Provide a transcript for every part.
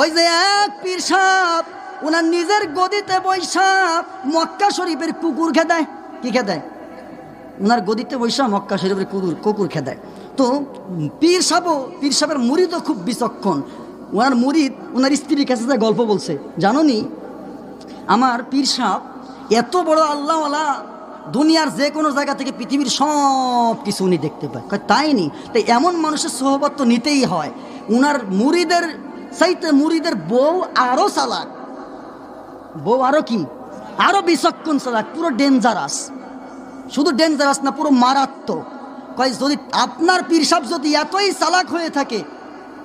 ওই যে এক পীর সাপ ওনার নিজের গদিতে বৈশা মক্কা শরীফের কুকুর খেদায়। কি খেদায়? ওনার গদিতে বৈশা মক্কা শরীফের কুকুর কুকুর খেদায়। তো পীর সাপও পীর সাপের মুরিদও খুব বিচক্ষণ। ওনার মুরিদ ওনার স্ত্রীর কাছে যা গল্প বলছে জানো নি আমার পীর সাপ এত বড় আল্লাহওয়ালা, দুনিয়ার যে কোনো জায়গা থেকে পৃথিবীর সব কিছু উনি দেখতে পায়। তাই নি? তাই এমন মানুষের সহবত তো নিতেই হয়। উনার মুরিদের সাইতে মুরিদের বউ আরও চালাক। বউ আরও কি? আরও বিচক্ষণ চালাক, পুরো ডেঞ্জারাস শুধু ডেঞ্জারাস না, পুরো মারাত্মক। কয়, যদি আপনার পীর যদি এতই চালাক হয়ে থাকে,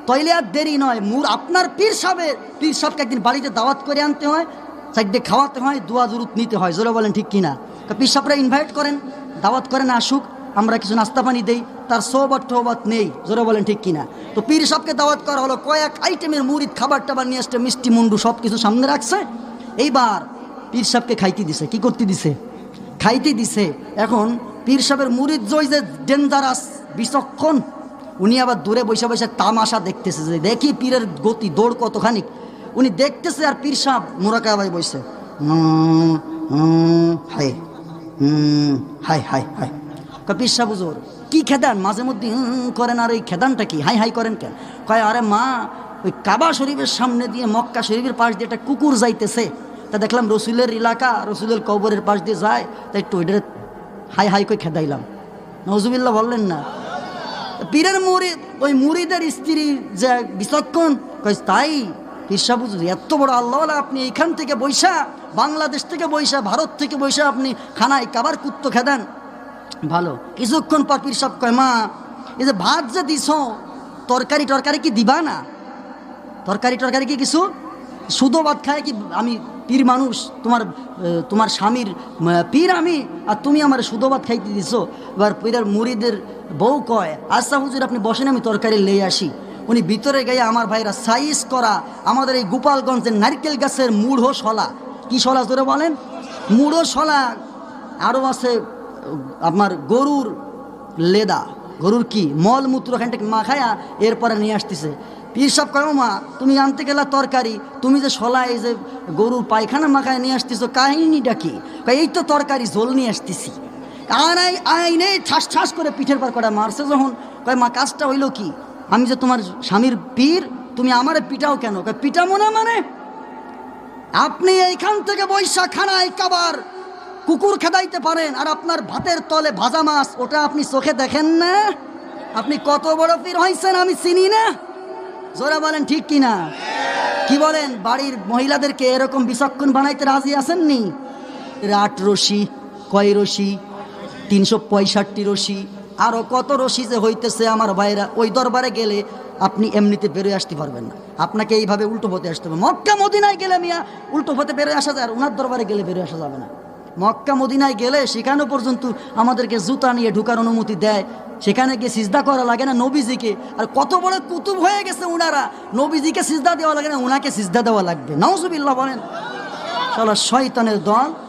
তাইলে আর দেরি নয়। মুর, আপনার পীর সাহেবের, পীর একদিন বাড়িতে দাওয়াত করে আনতে হয় সাইডে খাওয়াতে হয়, দোয়া দুরুত নিতে হয়। জোরে বলেন ঠিক কিনা? পীর সাহেবরা ইনভাইট করেন, দাওয়াত করেন, আসুক। আমরা কিছু নাস্তা পানি দেই, তার সোবত টোবত নেই। জোরে বলেন ঠিক কিনা? তো পীর সাহেবকে দাওয়াত করা হলো, কয়েক আইটেমের মুড়িদ, খাবার টাবার নিয়ে আসছে, মিষ্টি, মুন্ডু সব কিছু সামনে রাখছে। এইবার পীর সাহেবকে খাইতে দিছে। কি করতে দিছে? খাইতে দিছে। এখন পীর সাহেবের মুরিদ জয় যে ডেঞ্জারাস বিচক্ষণ, উনি আবার দূরে বসে বসে তামাশা দেখতেছে যে, দেখি পীরের গতি, দৌড় কতখানি উনি দেখতেছে আর পীর সাহেব মুরাকা ভাই বসে হাই হাই হাই হাই কয় পীর সাহেব হুজুর কি খেদান? মাঝে মধ্যে করেন, আর এই খেদানটা কি? হাই হাই করেন কেন? কয়, আরে মা, ওই কাবা শরীফের সামনে দিয়ে মক্কা শরীফের পাশ দিয়ে একটা কুকুর যাইতেছে। তা দেখলাম রসুলের এলাকা রসুলের কবরের পাশ দিয়ে যায়। তাই একটু ওইটারে হাই হাই করে খেদাইলাম। নজুবিল্লা বললেন না। পীরের মুরিদ ওই মুরিদের স্ত্রী যে বিচক্ষণ কই তাই? ঈর্ষা বুঝুন এত বড় আল্লাহ আপনি এইখান থেকে বৈশা, বাংলাদেশ থেকে বৈশা, ভারত থেকে বৈশা আপনি খানায় কাবার কুত্তো খেদেন। ভালো। কিছুক্ষণ পর পীর সাহেব কয়, মা, এই যে ভাত যে দিছ, তরকারি টরকারি কি দিবা না? তরকারি টরকারি কি কিছু? শুধু ভাত খায় কি আমি পীর মানুষ? তোমার তোমার স্বামীর পীর আমি? আর তুমি আমার শুধু ভাত খাইতে দিছো? এবার পীরের মুড়িদের বউ কয় আচ্ছা হুজুর, আপনি বসেন, আমি তরকারি লেয়ে আসি। উনি ভিতরে গিয়ে আমার ভাইরা সাইজ করা, আমাদের এই গোপালগঞ্জের নারকেল গাছের মুড়ো শলা। কি শলা ধরে বলেন? মুড়ো শলা। আরও আছে আপনার গরুর লেদা, গরুর কি? মলমূত্র এখান থেকে মাখায়া এরপরে নিয়ে আসতেছে। পীর সাহেব কয় মা তুমি আনতে গেলা তরকারি, তুমি যে শলা এই যে গরুর পায়খানা মাখায় নিয়ে আসতেছো, কাহিনীটা কি? এই তো তরকারি, ঝোল নিয়ে আসতেছি। আর আই আইনে ঠাস ঠাস করে পিঠের পর কটা মারছে যখন। কয়, মা, কাজটা হইল কি? আমি যে তোমার স্বামীর পীর, তুমি আমারে পিটাও কেন? কয়, পিটামো না মানে? আপনি এইখান থেকে বৈশাখ খানায় কাবার কুকুর খেদাইতে পারেন আর আপনার ভাতের তলে ভাজা মাছ, ওটা আপনি চোখে দেখেন না? আপনি কত বড় পীর হয়েছেন আমি চিনি না? জোরা বলেন, ঠিক কি না কি বলেন, বাড়ির মহিলাদেরকে এরকম বিচক্ষণ বানাইতে রাজি আছেননি? রাট রশি, কয় রশি? তিনশো পঁয়ষট্টি রশি। আরও কত রশি যে হইতেছে আমার ভাইরা ওই দরবারে গেলে আপনি এমনিতে বেরোয় আসতে পারবেন না। আপনাকে এইভাবে উল্টো পথে আসতে হবে। মক্কা, মদিনায় গেলে মিয়া, উল্টো পথে বেরোয় আসা যায় আর ওনার দরবারে গেলে বেরোয় আসা যাবে না। মক্কা মদিনায় গেলে সেখানেও পর্যন্ত আমাদেরকে জুতা নিয়ে ঢুকার অনুমতি দেয়। সেখানে গিয়ে সিজদা করা লাগে না নবীজিকে। আর কত বড় কুতুব হয়ে গেছে ওনারা নবীজিকে সিজদা দেওয়া লাগে না ওনাকে সিজদা দেওয়া লাগবে। নওজুবিল্লাহ বলেন। চলো শয়তানের দল।